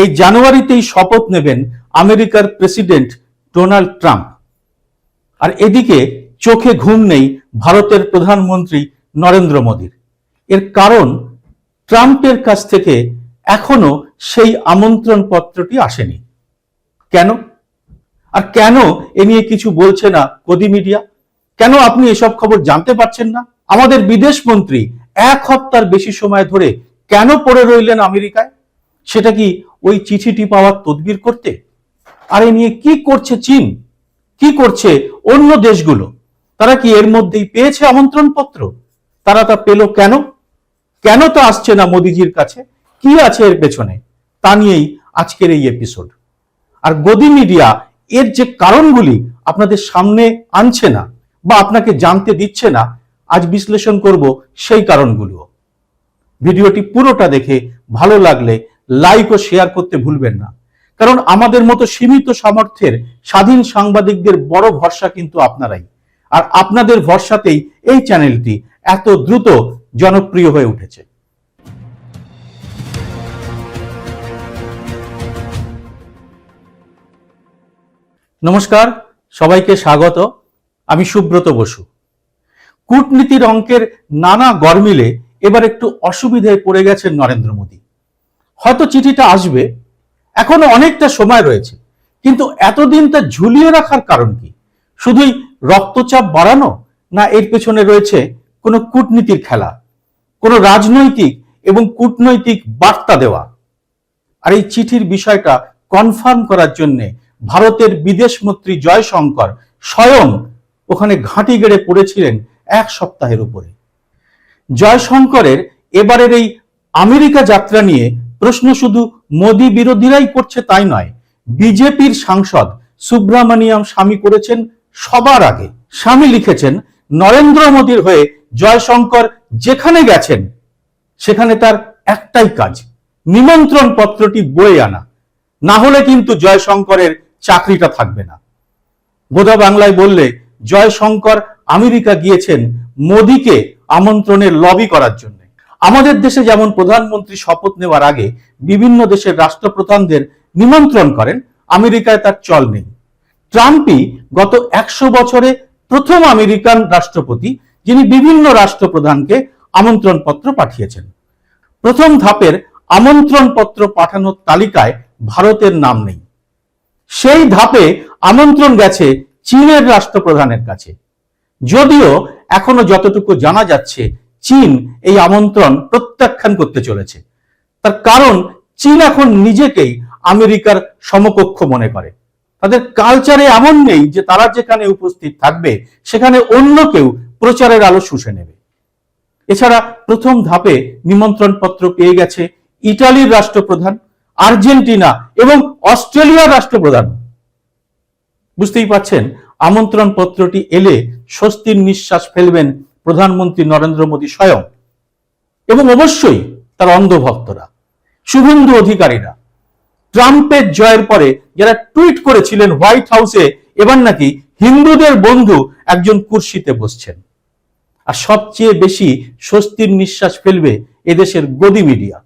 এই জানুয়ারিতেই শপথ নেবেন আমেরিকার প্রেসিডেন্ট ডোনাল্ড ট্রাম্প। আর এদিকে চোখে ঘুম নেই ভারতের প্রধানমন্ত্রী নরেন্দ্র মোদীর। এর কারণ, ট্রাম্পের কাছ থেকে এখনও সেই আমন্ত্রণ পত্রটি আসেনি। কেন? আর কেন এ নিয়ে কিছু বলছে না গদি মিডিয়া? কেন আপনি এসব খবর জানতে পারছেন না? আমাদের বিদেশ মন্ত্রী এক হপ্তার বেশি সময় ধরে কেন পড়ে রইলেন আমেরিকায়? সেটা কি ওই চিঠিটি পাওয়ার তদবির করতে? আর এ নিয়ে কি করছে চীন? কি করছে অন্য দেশগুলো? তারা কি এর মধ্যেই পেয়েছে আমন্ত্রণ পত্র তারা তা পেল কেন? কেন তা আসছে না মোদিজির কাছে? কি আছে এর পেছনে? তা নিয়েই আজকের এই এপিসোড আর গদি মিডিয়া এর যে কারণগুলি আপনাদের সামনে আনছে না বা আপনাকে জানতে দিচ্ছে না, আজ বিশ্লেষণ করব সেই কারণগুলো। ভিডিওটি পুরোটা দেখে ভালো লাগলে লাইক ও শেয়ার করতে ভুলবেন না। কারণ আমাদের মতো সীমিত সামর্থ্যের স্বাধীন সাংবাদিকদের বড় ভরসা কিন্তু আপনারাই। আর আপনাদের ভরসাতেই এই চ্যানেলটি এত দ্রুত জনপ্রিয় হয়ে উঠেছে। নমস্কার, সবাইকে স্বাগত। আমি সুব্রত বসু। কূটনীতির অঙ্কের নানা গরমিলে এবার একটু অসুবিধায় পড়ে গেছেন নরেন্দ্র মোদী। হয়তো চিঠিটা আসবে, এখনও অনেকটা সময় রয়েছে, কিন্তু এতদিন তা ঝুলিয়ে রাখার কারণ কি? শুধুই রক্তচাপ বাড়ানো না এর পেছনে রয়েছে কোনো কূটনীতির খেলা, কোনো রাজনৈতিক এবং কূটনৈতিক বার্তা দেওয়া? আর এই চিঠির বিষয়টা কনফার্ম করার জন্যে ভারতের বিদেশ মন্ত্রী জয়শঙ্কর স্বয়ং ওখানে ঘাঁটি গেড়ে পড়েছিলেন এক সপ্তাহের উপরে। জয়শঙ্করের এবারের এই আমেরিকা যাত্রা নিয়ে প্রশ্ন শুধু মোদি বিরোধীরাই করছে তাই নয়, বিজেপির সাংসদ সুব্রমণিয়াম স্বামী করেছেন সবার আগে। স্বামী লিখেছেন, নরেন্দ্র মোদীর হয়ে জয়শঙ্কর যেখানে গেছেন, সেখানে তার একটাই কাজ, নিমন্ত্রণ পত্রটি বয়ে আনা। না হলে কিন্তু জয়শঙ্করের চাকরিটা থাকবে না। বোধা বাংলায় বললে, জয়শঙ্কর আমেরিকা গিয়েছেন মোদীকে আমন্ত্রণের লবি করার জন্য। আমাদের দেশে যেমন প্রধানমন্ত্রী শপথ নেওয়ার আগে বিভিন্ন দেশের রাষ্ট্রপ্রধানদের নিমন্ত্রণ করেন, আমেরিকায় তার চল নেই। ট্রাম্পই গত একশো বছরে প্রথম আমেরিকান রাষ্ট্রপতি, যিনি বিভিন্ন রাষ্ট্রপ্রধানকে আমন্ত্রণ পত্র পাঠিয়েছেন। প্রথম ধাপের আমন্ত্রণ পত্র পাঠানোর তালিকায় ভারতের নাম নেই। সেই ধাপে আমন্ত্রণ গেছে চীনের রাষ্ট্রপ্রধানের কাছে। যদিও এখনও যতটুকু জানা যাচ্ছে চীন এই আমন্ত্রণ প্রত্যাখ্যান করতে চলেছে। তার কারণ চীন এখন নিজেকেই আমেরিকার সমকক্ষ মনে করে। তাদের কালচারে এমন নেই যে তারা যেখানে উপস্থিত থাকবে, সেখানে অন্য কেউ প্রচারের আলো শুষে নেবে। এছাড়া প্রথম ধাপে নিমন্ত্রণ পত্র পেয়ে গেছে ইটালির রাষ্ট্রপ্রধান, আর্জেন্টিনা এবং অস্ট্রেলিয়ার রাষ্ট্রপ্রধান। বুঝতেই পাচ্ছেন আমন্ত্রণ পত্রটি এলে স্বস্তির নিঃশ্বাস ফেলবেন প্রধানমন্ত্রী নরেন্দ্র মোদী স্বয়ং। এবং অবশ্যই তার অন্ধভক্তরা, শুভেন্দু অধিকারীরা। ট্রাম্পের জয়ের পরে যারা টুইট করেছিলেন হোয়াইট হাউসে, এবার নাকি হিন্দুদের বন্ধু একজন কুর্সিতে বসছেন। আর সবচেয়ে বেশি স্বস্তির নিঃশ্বাস ফেলবে এদেশের গদি মিডিয়া।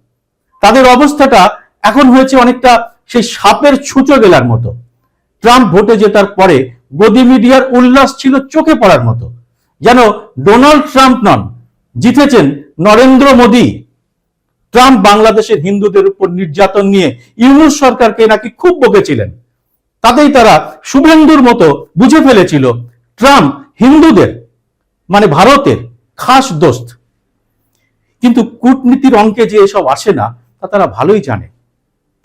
তাদের অবস্থাটা এখন হয়েছে অনেকটা সেই সাপের ছুঁচো গেলার মতো। ট্রাম্প ভোটে জেতার পরে গদি মিডিয়ার উল্লাস ছিল চোখে পড়ার মতো। যেন ডোনাল্ড ট্রাম্প নন, জিতেছেন নরেন্দ্র মোদী। ট্রাম্প বাংলাদেশের হিন্দুদের উপর নির্যাতন নিয়ে ইউনুস সরকারকে নাকি খুব বকেছিলেন। তাতেই তারা শুভেন্দুর মতো বুঝে ফেলেছিল ট্রাম্প হিন্দুদের মানে ভারতের খাস দোস্ত। কিন্তু কূটনীতির অঙ্কে যে এসব আসে না, তা তারা ভালোই জানে।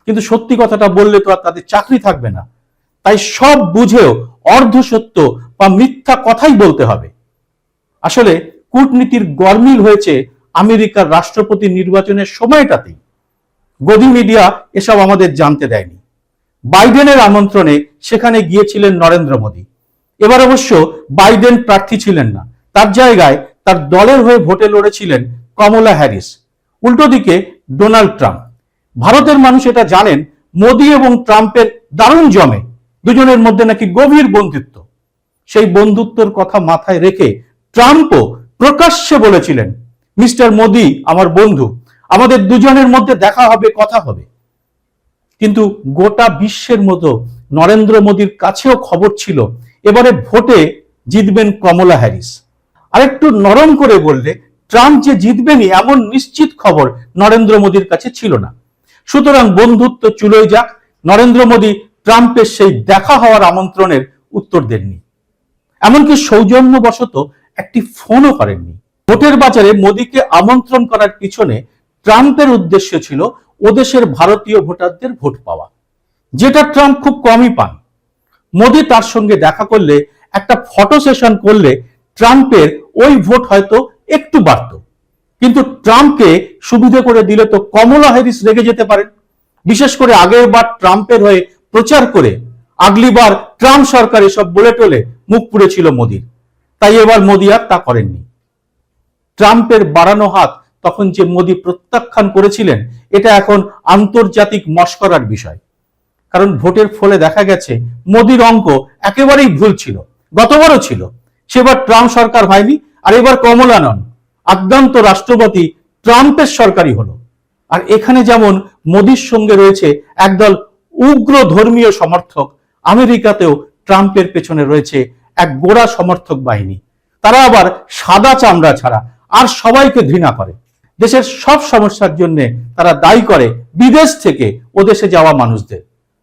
কিন্তু সত্যি কথাটা বললে তো আর তাদের চাকরি থাকবে না। তাই সব বুঝেও অর্ধ সত্য বা মিথ্যা কথাই বলতে হবে। আসলে কূটনীতির গরমিল হয়েছে আমেরিকার রাষ্ট্রপতি নির্বাচনের সময়টাতেই। গদি মিডিয়া এসব আমাদের জানতে দেয়নি। বাইডেনের আমন্ত্রণে সেখানে গিয়েছিলেন নরেন্দ্র মোদী। এবার অবশ্য বাইডেন প্রার্থী ছিলেন না। তার জায়গায় তার দলের হয়ে ভোটে লড়েছিলেন কমলা হ্যারিস। উল্টো দিকে ডোনাল্ড ট্রাম্প। ভারতের মানুষ এটা জানেন, মোদী এবং ট্রাম্পের দারুণ জমে। দুজনের মধ্যে নাকি গভীর বন্ধুত্ব। সেই বন্ধুত্বর কথা মাথায় রেখে ট্রাম্পও প্রকাশ্যে বলেছিলেন, মিস্টার মোদী, আমার বন্ধু, আমাদের দুজনের মধ্যে দেখা হবে, কথা হবে। কিন্তু গোটা বিশ্বের মতো নরেন্দ্র মোদীর কাছেও খবর ছিল, এবারে ভোটে জিতবেন কমলা হ্যারিস। আরেকটু নরম করে বললে, ট্রাম্প যে জিতবেনই এমন নিশ্চিত খবর নরেন্দ্র মোদীর কাছে ছিল না। সুতরাং বন্ধুত্ব চুলোয় যাক, নরেন্দ্র মোদী ট্রাম্পের সেই দেখা হওয়ার আমন্ত্রণের উত্তর দেননি। এমনকি সৌজন্যবশত একটি ফোনও করেননি। ভোটের বাজারে মোদীকে আমন্ত্রণ করার পিছনে ট্রাম্পের উদ্দেশ্য ছিল ওদেশের ভারতীয় ভোটারদের ভোট পাওয়া। যেটা ট্রাম্প খুব কমই পান। মোদী তার সঙ্গে দেখা করলে, একটা ফটো সেশন করলে ট্রাম্পের ওই ভোট হয়তো একটু বাড়ত। কিন্তু ট্রাম্পকে সুবিধে করে দিলে তো কমলা হ্যারিস রেগে যেতে পারেন। বিশেষ করে আগের বার ট্রাম্পের হয়ে প্রচার করে আগলিবার ট্রাম্প সরকার এসব বলে টলে মুখ পুড়েছিল মোদির। তাই এবার মোদি আর তা করেননি। ট্রাম্পের বাড়ানো হাত তখন যে মোদি প্রত্যাখ্যান করেছিলেন, এটা এখন আন্তর্জাতিক মস্করার বিষয়। কারণ ভোটের ফলে দেখা গেছে, মোদির অঙ্ক একেবারেই ভুল ছিল, গতবারও ছিল। সেবার ট্রাম্প সরকার হয়নি, আর এবার কমলা নন। আদ্যান্ত রাষ্ট্রপতি ট্রাম্পের সরকারই হলো। আর এখানে যেমন মোদির সঙ্গে রয়েছে একদল উগ্র ধর্মীয় সমর্থক, আমেরিকাতেও ট্রাম্পের পেছনে রয়েছে এক গোড়া সমর্থক বাহিনী। তারা আবার সাদা চামড়া ছাড়া আর সবাইকে ঘৃণা করে। দেশের সব সমস্যার জন্য তারা দায়ী করে বিদেশ থেকে ও দেশে যাওয়া মানুষদের।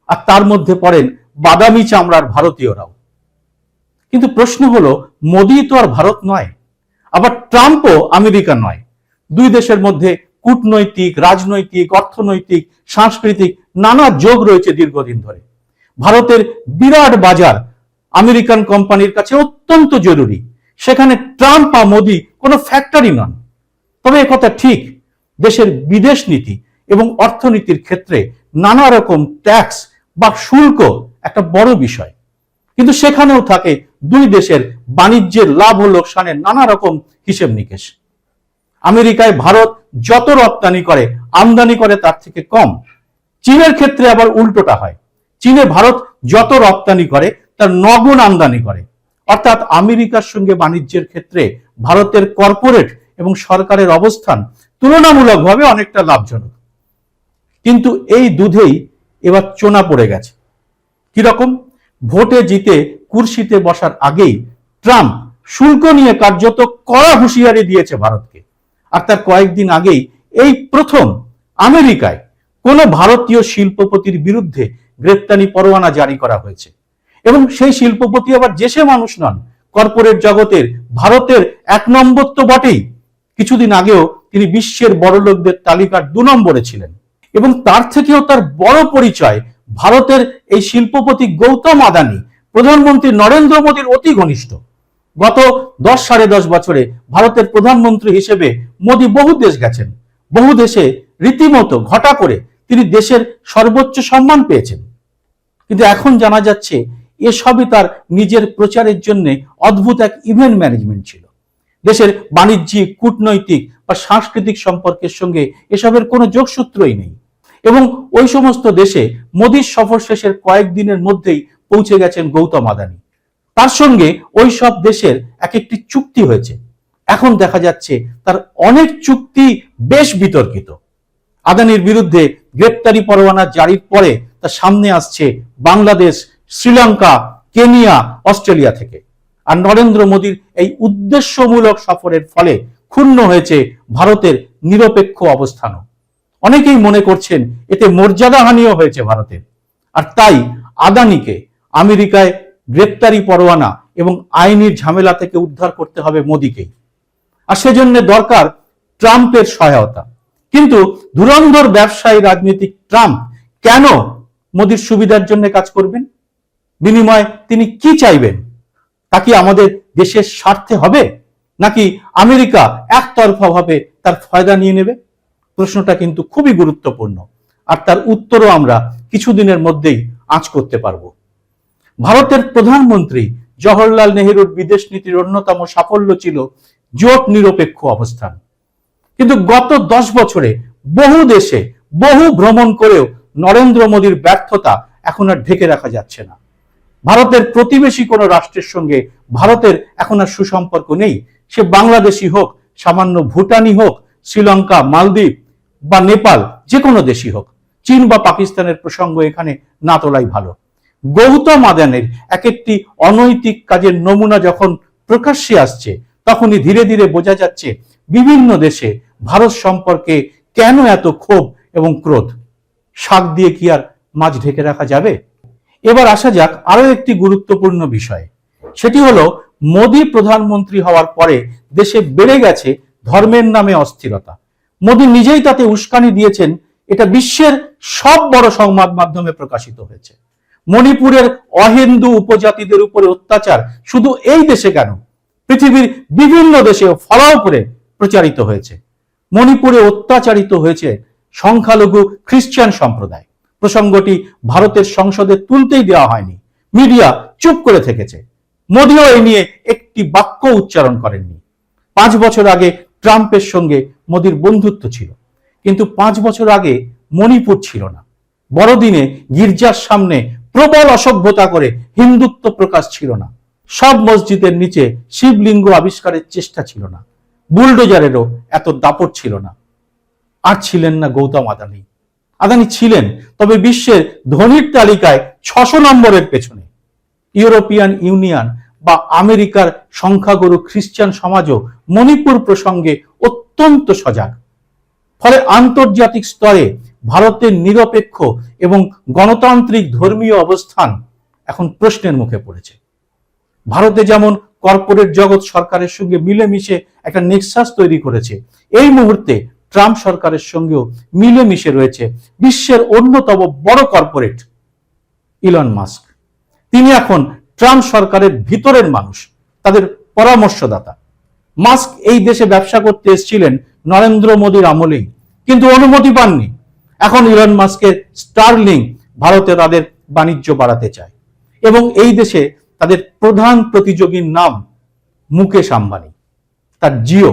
আর তার মধ্যে পড়েন বাদামি চামড়ার ভারতীয়রাও। কিন্তু প্রশ্ন হলো, মোদি তো আর ভারত নয়, আবার ট্রাম্পও আমেরিকা নয়। দুই দেশের মধ্যে কূটনৈতিক, রাজনৈতিক, অর্থনৈতিক, সাংস্কৃতিক নানা যোগ রয়েছে দীর্ঘদিন ধরে। ভারতের বিরাট বাজার আমেরিকান কোম্পানির কাছে অত্যন্ত জরুরি। সেখানে ট্রাম্প বা মোদি কোনো ফ্যাক্টরি নন। তবে কথা ঠিক, দেশের বিদেশ নীতি এবং অর্থনীতির ক্ষেত্রে নানা রকম ট্যাক্স বা শুল্ক একটা বড় বিষয়। কিন্তু সেখানেও থাকে দুই দেশের বাণিজ্যের লাভ ও লোকসানের নানা রকম হিসেব নিকেশ। আমেরিকায় ভারত যত রপ্তানি করে, আমদানি করে তার থেকে কম। চীনের ক্ষেত্রে আবার উল্টোটা হয়। চীনে ভারত যত রপ্তানি করে তার নগুণ আমদানি করে। অর্থাৎ আমেরিকার সঙ্গে বাণিজ্যের ক্ষেত্রে ভারতের কর্পোরেট এবং সরকারের অবস্থান তুলনামূলকভাবে অনেকটা লাভজনক। কিন্তু এই দুধেই এবার চোনা পড়ে গেছে। কীরকম? ভোটে জিতে কুর্সিতে বসার আগেই ট্রাম্প শুল্ক নিয়ে কার্যত কড়া হুঁশিয়ারি দিয়েছে ভারতকে। আর তার কয়েকদিন আগেই এই প্রথম আমেরিকায় কোনো ভারতীয় শিল্পপতির বিরুদ্ধে গ্রেপ্তারি পরোয়ানা জারি করা হয়েছে। এবং সেই শিল্পপতি আবার দেশে মানুষ নন কর্পোরেট জগতের ভারতের এক নম্বর তো বটেই কিছুদিন আগেও তিনি বিশ্বের বড় লোকদের তালিকার দু নম্বরে ছিলেন। এবং তার থেকেও তার বড় পরিচয় ভারতের এই শিল্পপতি গৌতম আদানি, প্রধানমন্ত্রী নরেন্দ্র মোদীর অতি ঘনিষ্ঠ। গত দশ সাড়ে দশ বছরে ভারতের প্রধানমন্ত্রী হিসেবে মোদী বহু দেশ গেছেন, বহু দেশে রীতিমতো ঘটা করে তিনি দেশের সর্বোচ্চ সম্মান পেয়েছেন। কিন্তু এখন জানা যাচ্ছে এসবই তার নিজের প্রচারের জন্য অদ্ভুত এক ইভেন্ট ম্যানেজমেন্ট ছিল। দেশের বাণিজ্যিক, কূটনৈতিক বা সাংস্কৃতিক সম্পর্কের সঙ্গে এসবের কোনো যোগসূত্রই নেই। এবং ওই সমস্ত দেশে মোদীর সফর শেষের কয়েকদিনের মধ্যেই পৌঁছে গেছেন গৌতম আদানি। তার সঙ্গে ওই সব দেশের এক একটি চুক্তি হয়েছে। এখন দেখা যাচ্ছে তার অনেক চুক্তি বেশ বিতর্কিত। আদানির বিরুদ্ধে গ্রেপ্তারি পরোয়ানা জারির পরে তার সামনে আসছে বাংলাদেশ শ্রীলঙ্কা, কেনিয়া, অস্ট্রেলিয়া থেকে। আর নরেন্দ্র মোদীর এই উদ্দেশ্যমূলক সফরের ফলে ক্ষুণ্ণ হয়েছে ভারতের নিরপেক্ষ অবস্থানও। অনেকেই মনে করছেন এতে মর্যাদাহানিও হয়েছে ভারতের। আর তাই আদানিকে আমেরিকায় গ্রেপ্তারি পরোয়ানা এবং আইনির ঝামেলা থেকে উদ্ধার করতে হবে মোদীকেই আর সেজন্য দরকার ট্রাম্পের সহায়তা। কিন্তু ধুরন্ধর ব্যবসায়ী রাজনীতিক ট্রাম্প কেন মোদীর সুবিধার জন্য কাজ করবেন? বিনিময়ে তিনি কি চাইবেন? তা কি আমাদের দেশের স্বার্থে হবে? নাকি আমেরিকা একতরফা ভাবে তার ফয়দা নিয়ে নেবে? প্রশ্নটা কিন্তু খুবই গুরুত্বপূর্ণ। আর তার উত্তরও আমরা কিছুদিনের মধ্যেই আঁচ করতে পারব। ভারতের প্রধানমন্ত্রী জওহরলাল নেহেরুর বিদেশ নীতির অন্যতম সাফল্য ছিল জোট নিরপেক্ষ অবস্থান। কিন্তু গত দশ বছরে বহু দেশে বহু ভ্রমণ করেও নরেন্দ্র মোদীর ব্যর্থতা এখন আর ঢেকে রাখা যাচ্ছে না। ভারতের প্রতিবেশী কোনো রাষ্ট্রের সঙ্গে ভারতের এখন আর সুসম্পর্ক নেই। সে বাংলাদেশি হোক, সামান্য ভুটানি হোক, শ্রীলঙ্কা, মালদ্বীপ বা নেপাল যে কোনো দেশই হোক, চীন বা পাকিস্তানের প্রসঙ্গ এখানে না তোলাই ভালো। গৌতম আদানের এক একটি অনৈতিক কাজের নমুনা যখন প্রকাশ্যে আসছে, তখনই ধীরে ধীরে বোঝা যাচ্ছে বিভিন্ন দেশে ভারত সম্পর্কে কেন এত ক্ষোভ এবং ক্রোধ। শাক দিয়ে কি আর মাছ ঢেকে রাখা যাবে? এবার আসা যাক আরও একটি গুরুত্বপূর্ণ বিষয়। সেটি হলো, মোদী প্রধানমন্ত্রী হওয়ার পরে দেশে বেড়ে গেছে ধর্মের নামে অস্থিরতা। মোদী নিজেই তাতে উস্কানি দিয়েছেন, এটা বিশ্বের সব বড় সংবাদ মাধ্যমে প্রকাশিত হয়েছে। মণিপুরের অহিন্দু উপজাতিদের উপরে অত্যাচার শুধু এই দেশে কেন? পৃথিবীর বিভিন্ন দেশেও ফলাও করে প্রচারিত হয়েছে। মণিপুরে অত্যাচারিত হয়েছে সংখ্যালঘু খ্রিস্টান সম্প্রদায়। প্রসঙ্গটি ভারতের সংসদে তুলতেই দেওয়া হয়নি। মিডিয়া চুপ করে থেকেছে। মোদিও এই নিয়ে একটি বাক্য উচ্চারণ করেননি। পাঁচ বছর আগে ট্রাম্পের সঙ্গে মোদির বন্ধুত্ব ছিল। কিন্তু পাঁচ বছর আগে মণিপুর ছিল না। বড়দিনে গির্জার সামনে প্রবল অসভ্যতা করে হিন্দুত্ব প্রকাশ ছিল না। সব মসজিদের নিচে শিবলিঙ্গ আবিষ্কারের চেষ্টা ছিল না। বুলডোজারেরও এত দাপট ছিল না। আর ছিলেন না গৌতম আদানি। আদানি ছিলেন, তবে বিশ্বের ধনীর তালিকায় ছশো নম্বরের পেছনে। ইউরোপিয়ান ইউনিয়ন বা আমেরিকার সংখ্যাগুরু খ্রিস্টান সমাজও মণিপুর প্রসঙ্গে অত্যন্ত সজাগ। ফলে আন্তর্জাতিক স্তরে ভারতের নিরপেক্ষ এবং গণতান্ত্রিক ধর্মীয় অবস্থান এখন প্রশ্নের মুখে পড়েছে। ভারতে যেমন কর্পোরেট জগৎ সরকারের সঙ্গে মিলেমিশে একটা নেক্সাস তৈরি করেছে, এই মুহূর্তে ট্রাম্প সরকারের সঙ্গেও মিলেমিশে রয়েছে বিশ্বের অন্যতম বড় কর্পোরেট, ইলন মাস্ক। তিনি এখন ট্রাম্প সরকারের ভিতরের মানুষ, তাদের পরামর্শদাতা। মাস্ক এই দেশে ব্যবসা করতে এসেছিলেন নরেন্দ্র মোদীর আমলেই, কিন্তু অনুমতি পাননি। এখন ইলন মাস্কের স্টারলিং ভারতে তাদের বাণিজ্য বাড়াতে চায় এবং এই দেশে তাদের প্রধান প্রতিযোগীর নাম মুকেশ আম্বানি, তার জিও।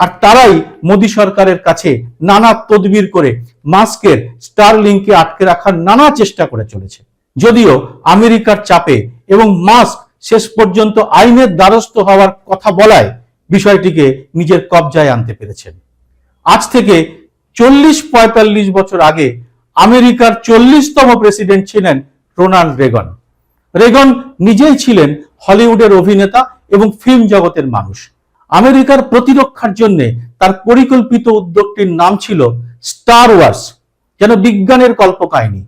আর তারাই মোদী সরকারের কাছে নানা তদবির করে মাস্কের স্টারলিংকে আটকে রাখার নানা চেষ্টা করে চলেছে। যদিও আমেরিকার চাপে এবং মাস্ক শেষ পর্যন্ত আইনের দ্বারস্থ হওয়ার কথা বলায় বিষয়টিকে নিজের কবজায় আনতে পেরেছেন। আজ থেকে চল্লিশ পঁয়তাল্লিশ বছর আগে আমেরিকার চল্লিশতম প্রেসিডেন্ট ছিলেন রোনাল্ড রেগন। রেগন নিজেই ছিলেন হলিউডের অভিনেতা এবং ফিল্ম জগতের মানুষ। আমেরিকার প্রতিরক্ষার জন্য তার পরিকল্পিত উদ্যোগটির নাম ছিল স্টার ওয়ার্স, যেন বিজ্ঞানের কল্পকাহিনী।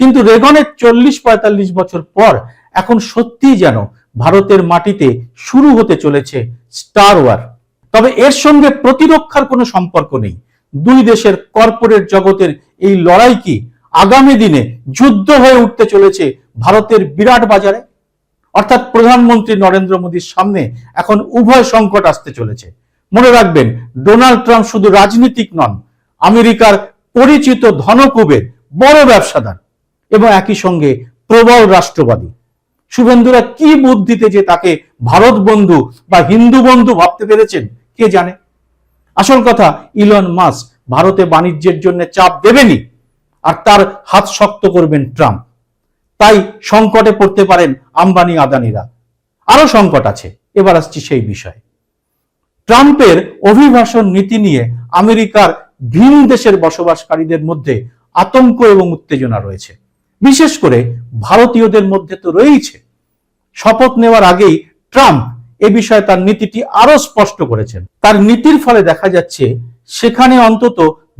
কিন্তু রেগনের চল্লিশ পঁয়তাল্লিশ বছর পর এখন সত্যিই যেন ভারতের মাটিতে শুরু হতে চলেছে স্টার ওয়ার। তবে এর সঙ্গে প্রতিরক্ষার কোনো সম্পর্ক নেই। দুই দেশের কর্পোরেট জগতের এই লড়াই কি আগামী দিনে যুদ্ধ হয়ে উঠতে চলেছে ভারতের বিরাট বাজারে? অর্থাৎ প্রধানমন্ত্রী নরেন্দ্র মোদীর সামনে এখন উভয় সংকট আসতে চলেছে। মনে রাখবেন, ডোনাল্ড ট্রাম্প শুধু রাজনীতিক নন, আমেরিকার পরিচিত ধনকুবের বড় ব্যবসাদার এবং একই সঙ্গে প্রবল রাষ্ট্রবাদী। শুভেন্দুরা কি বুদ্ধিতে যে তাকে ভারত বন্ধু বা হিন্দু বন্ধু ভাবতে পেরেছেন, কে জানে? আসল কথা, ইলন মাস্ক ভারতে বাণিজ্যের জন্য চাপ দেবেনি আর তার হাত শক্ত করবেন ট্রাম্প। তাই সংকটে পড়তে পারেন আম্বানি আদানিরা। আরও সংকট আছে, এবার আসছি সেই বিষয়ে। ট্রাম্পের অভিবাসন নীতি নিয়ে আমেরিকার ভিন দেশের বসবাসকারীদের মধ্যে আতঙ্ক এবং উত্তেজনা রয়েছে। বিশেষ করে ভারতীয়দের মধ্যে তো রয়েছে শপথ নেওয়ার আগেই ট্রাম্প এ বিষয়ে তার নীতিটি আরও স্পষ্ট করেছেন। তার নীতির ফলে দেখা যাচ্ছে, সেখানে অন্তত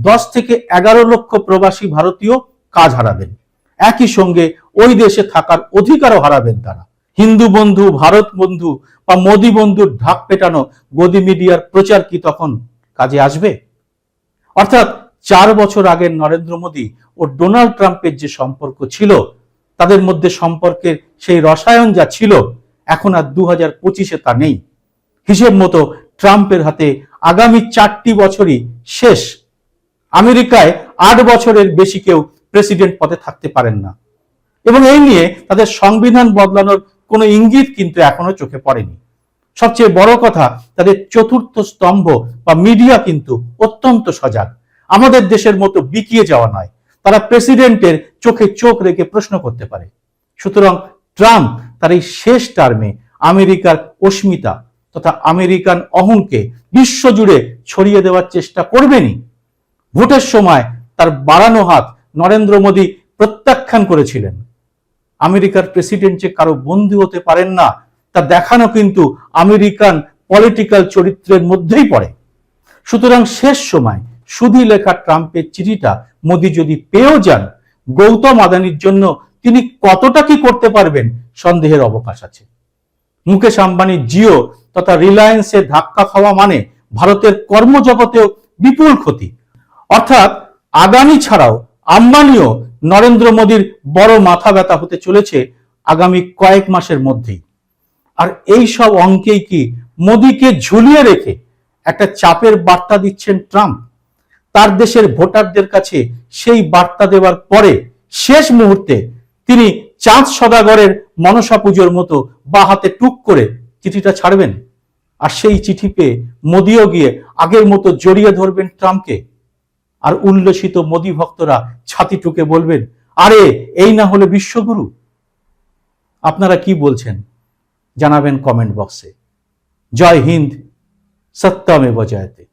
দশ থেকে এগারো লক্ষ প্রবাসী ভারতীয় কাজ হারাবেন। একই সঙ্গে ওই দেশে থাকার অধিকারও হারাবেন তারা। হিন্দু বন্ধু, ভারত বন্ধু বা মোদী বন্ধুর ঢাক পেটানো গদি মিডিয়ার প্রচার কি তখন কাজে আসবে? অর্থাৎ চার বছর আগের নরেন্দ্র মোদী ও ডোনাল্ড ট্রাম্পের যে সম্পর্ক ছিল, তাদের মধ্যে সম্পর্কের সেই রসায়ন যা ছিল, এখন আর দু হাজার পঁচিশে তা নেই। হিসেব মতো ট্রাম্পের হাতে আগামী চারটি বছরই শেষ। আমেরিকায় আট বছরের বেশি কেউ প্রেসিডেন্ট পদে থাকতে পারেন না। এবং এই নিয়ে তাদের সংবিধান বদলানোর কোনো ইঙ্গিত কিন্তু এখনও চোখে পড়েনি। সবচেয়ে বড় কথা, তাদের চতুর্থ স্তম্ভ বা মিডিয়া কিন্তু অত্যন্ত সজাগ। আমাদের দেশের মতো বিকিয়ে যাওয়া নয়। তারা প্রেসিডেন্টের চোখে চোখ রেখে প্রশ্ন করতে পারে। সুতরাং ট্রাম্প তার এই শেষ টার্মে আমেরিকার অস্মিতা তথা আমেরিকান অহংকে বিশ্বজুড়ে ছড়িয়ে দেওয়ার চেষ্টা করবেনই। ভোটের সময় তার বাড়ানো হাত নরেন্দ্র মোদী প্রত্যাখ্যান করেছিলেন। আমেরিকার প্রেসিডেন্ট যে কারও বন্ধু হতে পারেন না, তা দেখানো কিন্তু আমেরিকান পলিটিক্যাল চরিত্রের মধ্যেই পড়ে। সুতরাং শেষ সময় সুধি লেখা ট্রাম্পের চিঠিটা মোদী যদি পেয়েও যান, গৌতম আদানির জন্য তিনি কতটা কি করতে পারবেন সন্দেহের অবকাশ আছে। মুকেশ আম্বানি জিও তথা রিলায়েন্সে ধাক্কা খাওয়া মানে ভারতের কর্মজগতেও বিপুল ক্ষতি। অর্থাৎ আদানি ছাড়াও আম্বানিও নরেন্দ্র মোদীর বড় মাথা ব্যথা হতে চলেছে আগামী কয়েক মাসের মধ্যেই। আর এই সব অঙ্কেই কি মোদীকে ঝুলিয়ে রেখে একটা চাপের বার্তা দিচ্ছেন ট্রাম্প? তার দেশের ভোটারদের কাছে সেই বার্তা দেওয়ার পরে শেষ মুহূর্তে তিনি চাঁদ সদাগরের মনসা পুজোর মতো বা হাতে টুক করে চিঠিটা ছাড়বেন। আর সেই চিঠি পেয়ে মোদিও গিয়ে আগের মতো জড়িয়ে ধরবেন ট্রাম্পকে। আর উল্লসিত মোদি ভক্তরা ছাতি টুকে বলবেন, আরে, এই না হলে বিশ্বগুরু। আপনারা কি বলছেন? জানাবেন কমেন্ট বক্সে। জয় হিন্দ সত্যমে বজায়তে